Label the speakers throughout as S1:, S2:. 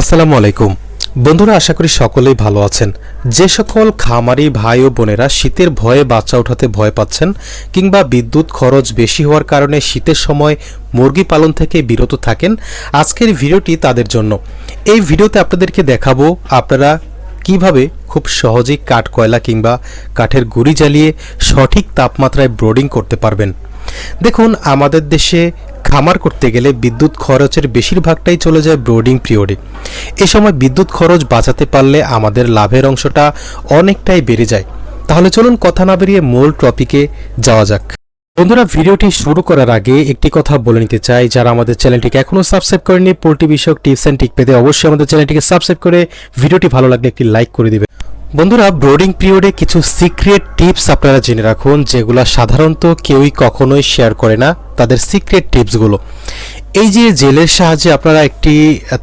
S1: আসসালামু আলাইকুম। বন্ধুরা, আশা করি সকলেই ভালো আছেন। যে সকল খামারি ভাই ও বোনেরা শীতের ভয়ে বাচ্চা উঠাতে ভয় পাচ্ছেন কিংবা বিদ্যুৎ খরচ বেশি হওয়ার কারণে শীতের সময় মুরগি পালন থেকে বিরত থাকেন, আজকের ভিডিওটি তাদের জন্য। এই ভিডিওতে আপনাদেরকে দেখাবো আপনারা কীভাবে খুব সহজেই কাঠ কয়লা কিংবা কাঠের গুঁড়ি জ্বালিয়ে সঠিক তাপমাত্রায় ব্রোডিং করতে পারবেন। দেখুন, আমাদের দেশে খামার করতে গেলে বিদ্যুৎ খরচের বেশিরভাগটাই চলে যায় ব্রোডিং পিরিয়ডে। এ সময় বিদ্যুৎ খরচ বাঁচাতে পারলে আমাদের লাভের অংশটা অনেকটাই বেড়ে যায়। তাহলে চলুন কথা না বেরিয়ে মূল টপিকে যাওয়া যাক। বন্ধুরা, ভিডিওটি শুরু করার আগে একটি কথা বলে নিতে চাই। যারা আমাদের চ্যানেলটিকে এখনও সাবস্ক্রাইব করেনি পোল্ট্রি বিষয়ক টিপস অ্যান্ড টিক পেতে অবশ্যই আমাদের চ্যানেলটিকে সাবস্ক্রাইব করে ভিডিওটি ভালো লাগলে একটি লাইক করে দিবেন। বন্ধুরা, ব্রোডিং পিরিয়ডে কিছু সিক্রেট টিপস আপনারা জেনে রাখুন, যেগুলো সাধারণত কেউই কখনোই শেয়ার করে না। তাদের সিক্রেট টিপসগুলো এই যে জেলের সাহায্যে আপনারা একটি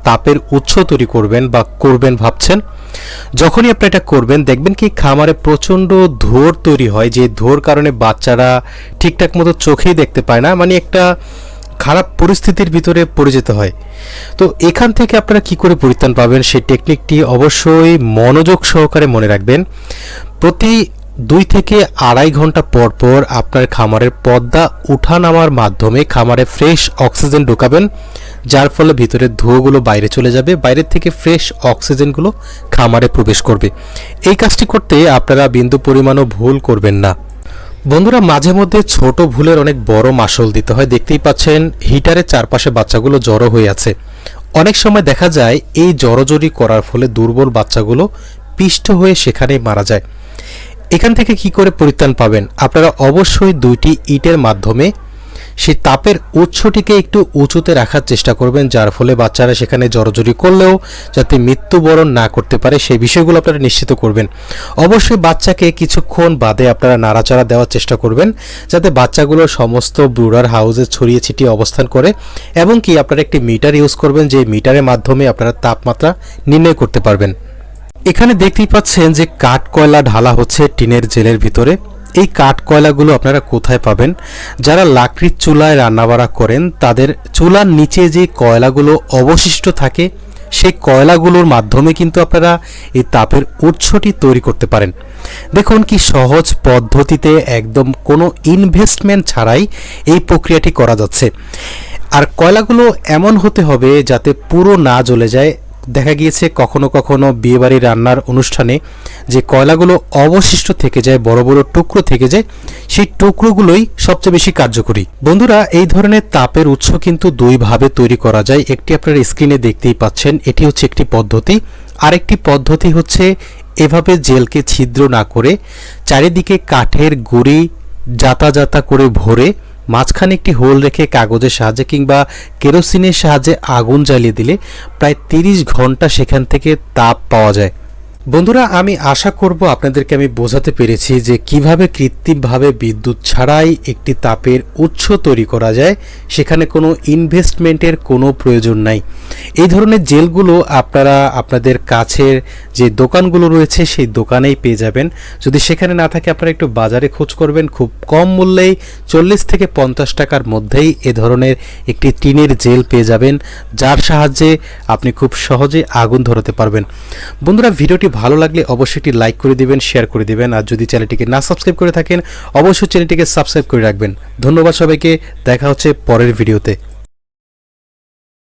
S1: তাপের উৎস তৈরি করবেন বা করবেন ভাবছেন, যখনই আপনি এটা করবেন, দেখবেন কি খামারে প্রচণ্ড ধোর তৈরি হয়, যে ধোর কারণে বাচ্চারা ঠিকঠাক মতো চোখেই দেখতে পায় না মানে একটা খারাপ পরিস্থিতির ভিতরে পড়ে যেতে হয়। তো এখান থেকে আপনারা কি করে পরিত্রাণ পাবেন, সেই টেকনিকটি অবশ্যই মনোযোগ সহকারে মনে রাখবেন। প্রতি দুই থেকে আড়াই ঘণ্টা পর পর আপনার খামারের পর্দা উঠা নামার মাধ্যমে খামারে ফ্রেশ অক্সিজেন ঢোকাবেন, যার ফলে ভিতরে ধুয়োগুলো বাইরে চলে যাবে বাইরের থেকে ফ্রেশ অক্সিজেনগুলো খামারে প্রবেশ করবে। এই কাজটি করতে আপনারা বিন্দু পরিমাণও ভুল করবেন না। বন্ধুরা, মাঝে মধ্যে ছোট ভুলের অনেক বড় মাসল দিতে হয়। দেখতেই পাচ্ছেন, হিটারের চারপাশে বাচ্চাগুলো জড়ো হয়ে আছে। অনেক সময় দেখা যায়, এই জড়োজড়ি করার ফলে দুর্বল বাচ্চাগুলো পিষ্ট হয়ে সেখানেই মারা যায়। এখান থেকে কি করে পরিত্রাণ পাবেন? আপনারা অবশ্যই দুইটি ইটের মাধ্যমে সেই তাপের উৎসটিকে একটু উঁচুতে রাখার চেষ্টা করবেন, যার ফলে বাচ্চারা সেখানে জড়জড়ি করলেও যাতে মৃত্যুবরণ না করতে পারে, সেই বিষয়গুলো আপনারা নিশ্চিত করবেন। অবশ্যই বাচ্চাকে কিছুক্ষণ বাদে আপনারা নাড়াচাড়া দেওয়ার চেষ্টা করবেন, যাতে বাচ্চাগুলো সমস্ত ব্রুডার হাউসে ছড়িয়ে ছিটিয়ে অবস্থান করে এবং কি আপনারা একটি মিটার ইউজ করবেন, যে মিটারের মাধ্যমে আপনারা তাপমাত্রা নির্ণয় করতে পারবেন। এখানে দেখতেই পাচ্ছেন যে কাঠ কয়লা ঢালা হচ্ছে টিনের জেলের ভিতরে। এই কাঠ কয়লাগুলো আপনারা কোথায় পাবেন? যারা লাকড়ির চুলায় রান্নাবাড়া করেন, তাদের চুলার নিচে যে কয়লাগুলো অবশিষ্ট থাকে, সেই কয়লাগুলোর মাধ্যমে কিন্তু আপনারা এই তাপের উৎসটি তৈরি করতে পারেন। দেখুন কি সহজ পদ্ধতিতে একদম কোনো ইনভেস্টমেন্ট ছাড়াই এই প্রক্রিয়াটি করা যাচ্ছে। আর কয়লাগুলো এমন হতে হবে যাতে পুরো না জ্বলে যায় দেখা গিয়েছে কখনো কখনো বিয়েবাড়ি রান্নার অনুষ্ঠানে যে কয়লাগুলো অবশিষ্ট থেকে যায়, বড় বড় টুকরো থেকে যায়, সেই টুকরোগুলোই সবচেয়ে বেশি কার্যকরী। বন্ধুরা, এই ধরনের তাপের উৎস কিন্তু দুইভাবে তৈরি করা যায়। একটি আপনার স্ক্রিনে দেখতেই পাচ্ছেন, এটি হচ্ছে একটি পদ্ধতি। আরেকটি পদ্ধতি হচ্ছে এভাবে জেলকে ছিদ্র না করে চারিদিকে কাঠের গুঁড়ি জাতা জাতা করে ভরে মাঝখানে একটি হোল রেখে কাগজের সাহায্যে কিংবা কেরোসিনের সাহায্যে আগুন জ্বালিয়ে দিলে প্রায় তিরিশ ঘণ্টা সেখান থেকে তাপ পাওয়া যায়। বন্ধুরা, আমি আশা করব আপনাদেরকে আমি বোঝাতে পেরেছি যে কীভাবে কৃত্রিমভাবে বিদ্যুৎ ছাড়াই একটি তাপের উৎস তৈরি করা যায়, সেখানে কোনো ইনভেস্টমেন্টের কোনো প্রয়োজন নাই। এই ধরনের জেলগুলো আপনারা আপনাদের কাছের যে দোকানগুলো রয়েছে, সেই দোকানেই পেয়ে যাবেন। যদি সেখানে না থাকে, আপনারা একটু বাজারে খোঁজ করবেন। খুব কম মূল্যেই চল্লিশ থেকে পঞ্চাশ টাকার মধ্যেই এ ধরনের একটি টিনের জেল পেয়ে যাবেন, যার সাহায্যে আপনি খুব সহজে আগুন ধরাতে পারবেন। বন্ধুরা, ভিডিওটি ভালো লাগলে অবশ্যই একটি লাইক করে দিবেন শেয়ার করে দিবেন। আর যদি চ্যানেলটিকে না সাবস্ক্রাইব করে থাকেন, অবশ্যই চ্যানেলটিকে সাবস্ক্রাইব করে রাখবেন। ধন্যবাদ সবাইকে। দেখা হচ্ছে পরের ভিডিওতে